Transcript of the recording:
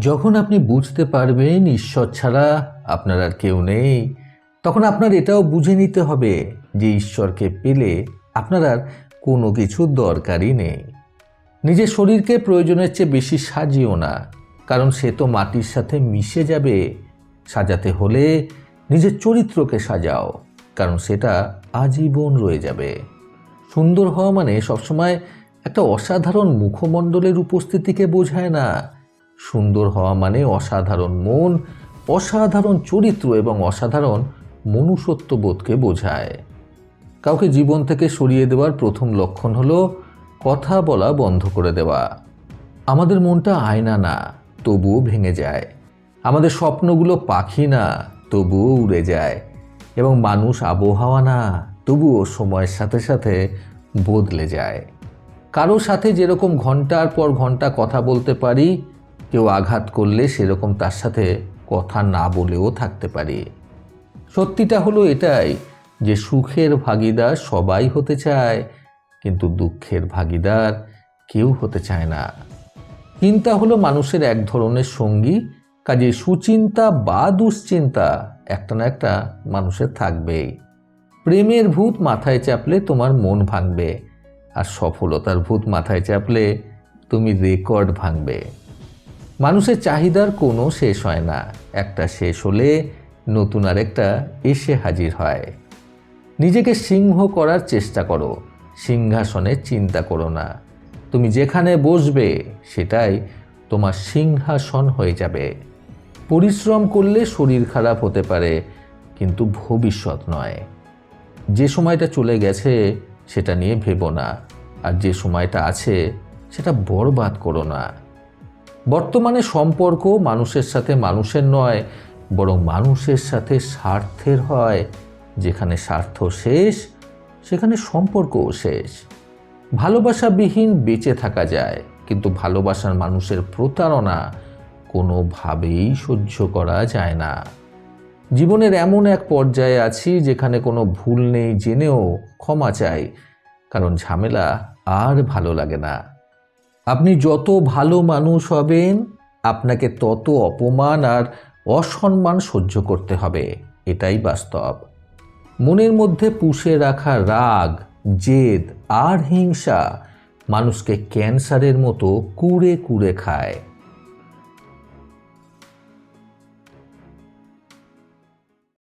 যখন আপনি বুঝতে পারবেন ঈশ্বর ছাড়া আপনার আর কেউ নেই, তখন আপনার এটাও বুঝে নিতে হবে যে ঈশ্বরকে পেলে আপনার আর কোনো কিছু দরকারই নেই। নিজের শরীরকে প্রয়োজনের চেয়ে বেশি সাজিও না, কারণ সে তো মাটির সাথে মিশে যাবে। সাজাতে হলে নিজের চরিত্রকে সাজাও, কারণ সেটা আজীবন রয়ে যাবে। সুন্দর হওয়া মানে সবসময় একটা অসাধারণ মুখমণ্ডলের উপস্থিতিকে বোঝায় না সুন্দর হওয়া মানে অসাধারণ মন, অসাধারণ চরিত্র এবং অসাধারণ মনুষ্যত্ববোধকে বোঝায়। কাউকে জীবন থেকে সরিয়ে দেওয়ার প্রথম লক্ষণ হলো কথা বলা বন্ধ করে দেওয়া। আমাদের মনটা আয়না না, তবুও ভেঙে যায়। আমাদের স্বপ্নগুলো পাখি না, তবুও উড়ে যায়। এবং মানুষ আবহাওয়া না, তবুও সময়ের সাথে সাথে বদলে যায়। কারও সাথে যেরকম ঘণ্টার পর ঘণ্টা কথা বলতে পারি কেউ আঘাত করলে সেরকম তার সাথে কথা না বলেও থাকতে পারে। সত্যিটা হলো এটাই যে সুখের ভাগিদার সবাই হতে চায়, কিন্তু দুঃখের ভাগিদার কেউ হতে চায় না। চিন্তা হলো মানুষের এক ধরনের সঙ্গী, কাজে সুচিন্তা বা দুশ্চিন্তা একটা না একটা মানুষের থাকবেই প্রেমের ভূত মাথায় চাপলে তোমার মন ভাঙবে, আর সফলতার ভূত মাথায় চাপলে তুমি রেকর্ড ভাঙবে। মানুষের চাহিদার কোনো শেষ হয় না। একটা শেষ হলে নতুন আরেকটা এসে হাজির হয়। নিজেকে সিংহ করার চেষ্টা করো সিংহাসনের চিন্তা করো না। তুমি যেখানে বসবে, সেটাই তোমার সিংহাসন হয়ে যাবে। পরিশ্রম করলে শরীর খারাপ হতে পারে, কিন্তু ভবিষ্যৎ নয়। যে সময়টা চলে গেছে, সেটা নিয়ে ভেবো না। আর যে সময়টা আছে, সেটা বরবাদ করো না। বর্তমানে সম্পর্ক মানুষের সাথে মানুষের নয়, বরং মানুষের সাথে স্বার্থের হয়। যেখানে স্বার্থ শেষ, সেখানে সম্পর্কও শেষ। ভালোবাসাবিহীন বেঁচে থাকা যায়, কিন্তু ভালোবাসার মানুষের প্রতারণা কোনোভাবেই সহ্য করা যায় না। জীবনের এমন এক পর্যায়ে আছি যেখানে কোনো ভুল নেই জেনেও ক্ষমা চাই, কারণ ঝামেলা আর ভালো লাগে না। আপনি যত ভালো মানুষ হবেন, আপনাকে তত অপমান আর অসম্মান সহ্য করতে হবে। এটাই বাস্তব। মনের মধ্যে পুষে রাখা রাগ, জেদ আর হিংসা মানুষকে ক্যান্সারের মতো কুড়ে কুড়ে খায়।